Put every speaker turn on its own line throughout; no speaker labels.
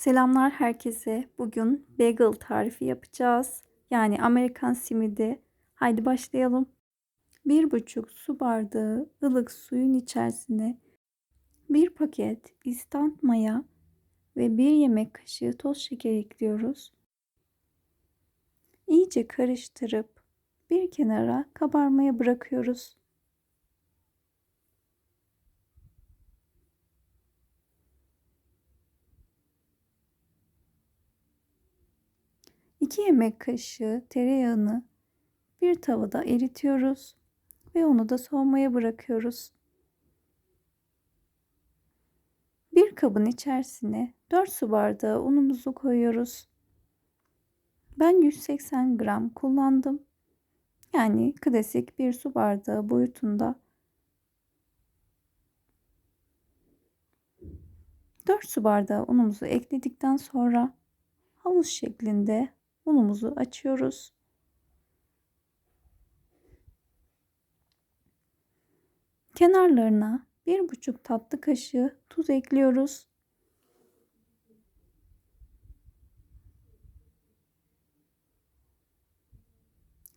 Selamlar herkese. Bugün bagel tarifi yapacağız. Yani Amerikan simidi. Haydi başlayalım. Bir buçuk su bardağı ılık suyun içerisine bir paket instant maya ve bir yemek kaşığı toz şeker ekliyoruz. İyice karıştırıp bir kenara kabarmaya bırakıyoruz. 2 yemek kaşığı tereyağını bir tavada eritiyoruz ve onu da soğumaya bırakıyoruz. Bir kabın içerisine 4 su bardağı unumuzu koyuyoruz. Ben 180 gram kullandım. Yani klasik bir su bardağı boyutunda. 4 su bardağı unumuzu ekledikten sonra havuz şeklinde unumuzu açıyoruz. Kenarlarına bir buçuk tatlı kaşığı tuz ekliyoruz.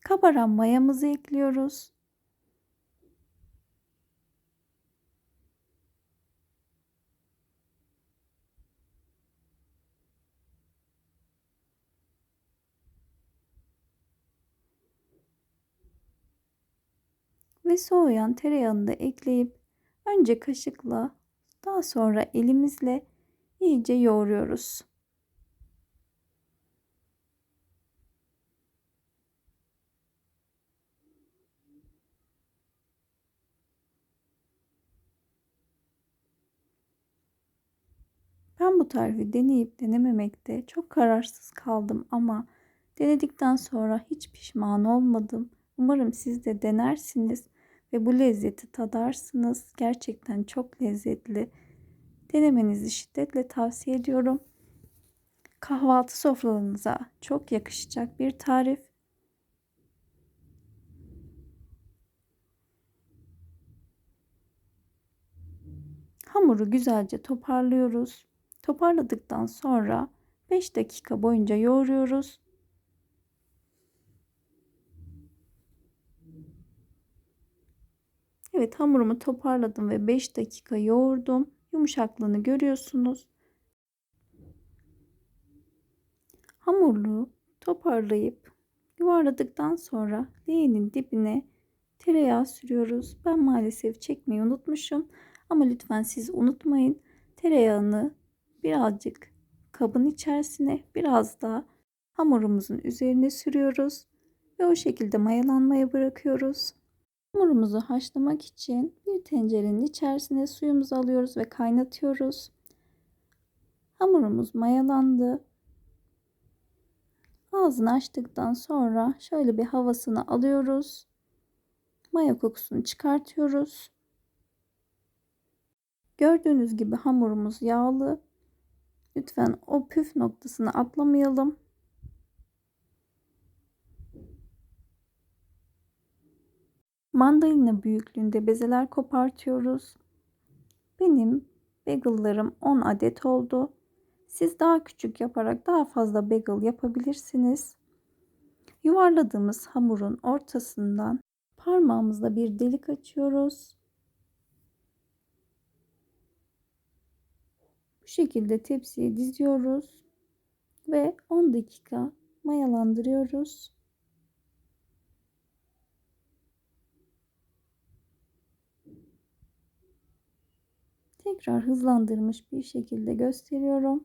Kabaran mayamızı ekliyoruz. Ve soğuyan tereyağını da ekleyip önce kaşıkla daha sonra elimizle iyice yoğuruyoruz. Ben bu tarifi deneyip denememekte çok kararsız kaldım ama denedikten sonra hiç pişman olmadım. Umarım siz de denersiniz ve bu lezzeti tadarsınız. Gerçekten çok lezzetli. Denemenizi şiddetle tavsiye ediyorum. Kahvaltı sofralarınıza çok yakışacak bir tarif. Hamuru güzelce toparlıyoruz. Toparladıktan sonra 5 dakika boyunca yoğuruyoruz. Evet hamurumu toparladım ve 5 dakika yoğurdum. Yumuşaklığını görüyorsunuz. Hamurlu toparlayıp yuvarladıktan sonra leğenin dibine tereyağı sürüyoruz. Ben maalesef çekmeyi unutmuşum. Ama lütfen siz unutmayın. Tereyağını birazcık kabın içerisine biraz daha hamurumuzun üzerine sürüyoruz. Ve o şekilde mayalanmaya bırakıyoruz. Hamurumuzu haşlamak için bir tencerenin içerisine suyumuzu alıyoruz ve kaynatıyoruz. Hamurumuz mayalandı. Ağzını açtıktan sonra şöyle bir havasını alıyoruz. Maya kokusunu çıkartıyoruz. Gördüğünüz gibi hamurumuz yağlı. Lütfen o püf noktasını atlamayalım. Mandalina büyüklüğünde bezeler kopartıyoruz. Benim bagel'larım 10 adet oldu. Siz daha küçük yaparak daha fazla bagel yapabilirsiniz. Yuvarladığımız hamurun ortasından parmağımızla bir delik açıyoruz. Bu şekilde tepsiye diziyoruz ve 10 dakika mayalandırıyoruz. Tekrar hızlandırmış bir şekilde gösteriyorum.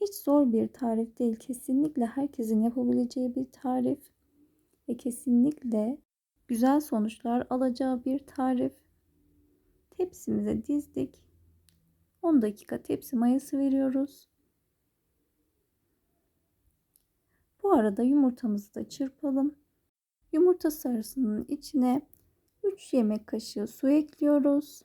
Hiç zor bir tarif değil. Kesinlikle herkesin yapabileceği bir tarif ve kesinlikle güzel sonuçlar alacağı bir tarif. Tepsimize dizdik. 10 dakika tepsi mayası veriyoruz. Bu arada yumurtamızı da çırpalım. Yumurta sarısının içine 3 yemek kaşığı su ekliyoruz.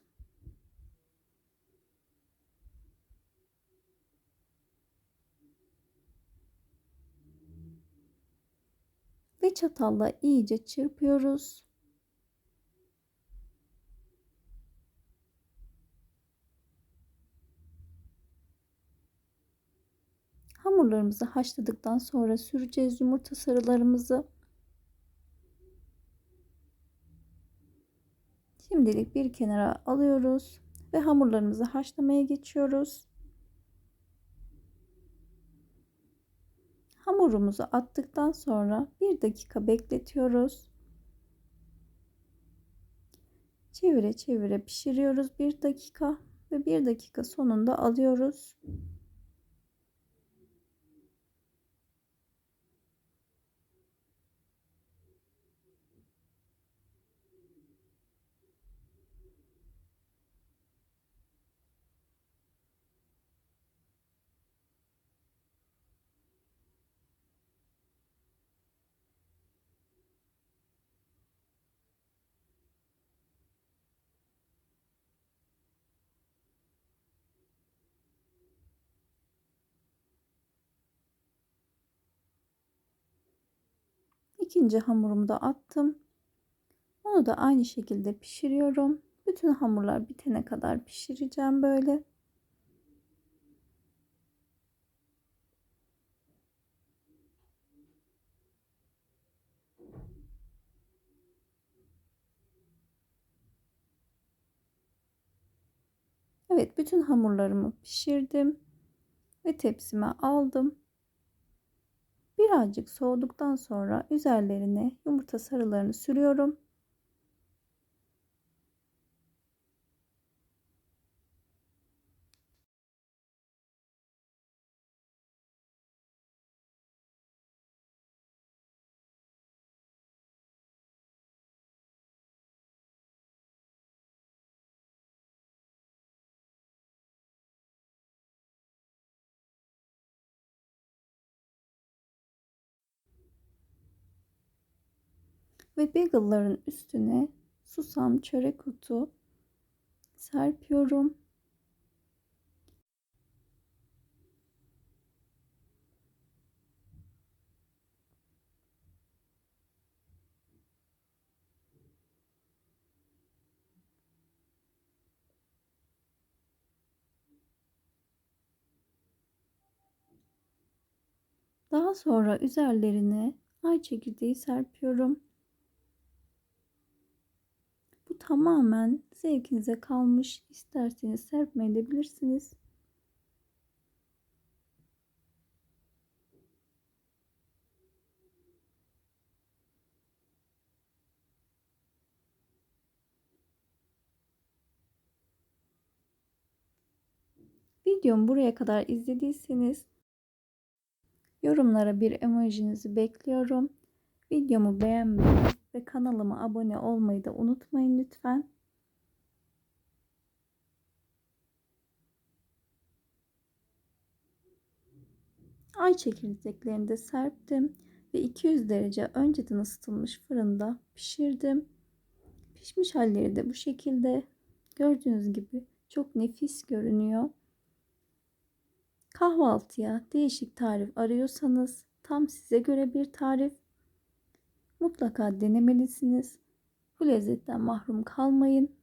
Ve çatalla iyice çırpıyoruz. Hamurlarımızı haşladıktan sonra süreceğiz yumurta sarılarımızı. Şimdilik bir kenara alıyoruz ve hamurlarımızı haşlamaya geçiyoruz. Hamurumuzu attıktan sonra bir dakika bekletiyoruz. Çevire çevire pişiriyoruz bir dakika ve bir dakika sonunda alıyoruz. İkinci hamurumu da attım. Onu da aynı şekilde pişiriyorum. Bütün hamurlar bitene kadar pişireceğim böyle. Evet bütün hamurlarımı pişirdim ve tepsime aldım. Birazcık soğuduktan sonra üzerlerine yumurta sarılarını sürüyorum. Ve bagel'ların üstüne susam çörek otu serpiyorum. Daha sonra üzerlerine ay çekirdeği serpiyorum tamamen zevkinize kalmış. İsterseniz serpmeyebilirsiniz. Videomu buraya kadar izlediyseniz yorumlara bir emojinizi bekliyorum. Videomu beğenmeyi ve kanalıma abone olmayı da unutmayın lütfen. Ay çekirdeklerini de serptim ve 200 derece önceden ısıtılmış fırında pişirdim. Pişmiş halleri de bu şekilde. Gördüğünüz gibi çok nefis görünüyor. Kahvaltıya değişik tarif arıyorsanız tam size göre bir tarif mutlaka denemelisiniz. Bu lezzetten mahrum kalmayın.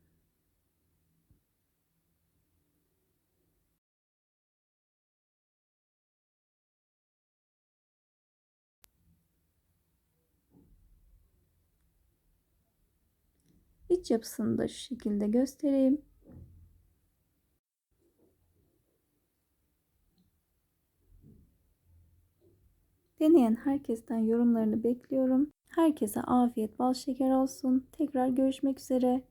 İç yapısını da şu şekilde göstereyim. Deneyen herkesten yorumlarını bekliyorum. Herkese afiyet bal şeker olsun. Tekrar görüşmek üzere.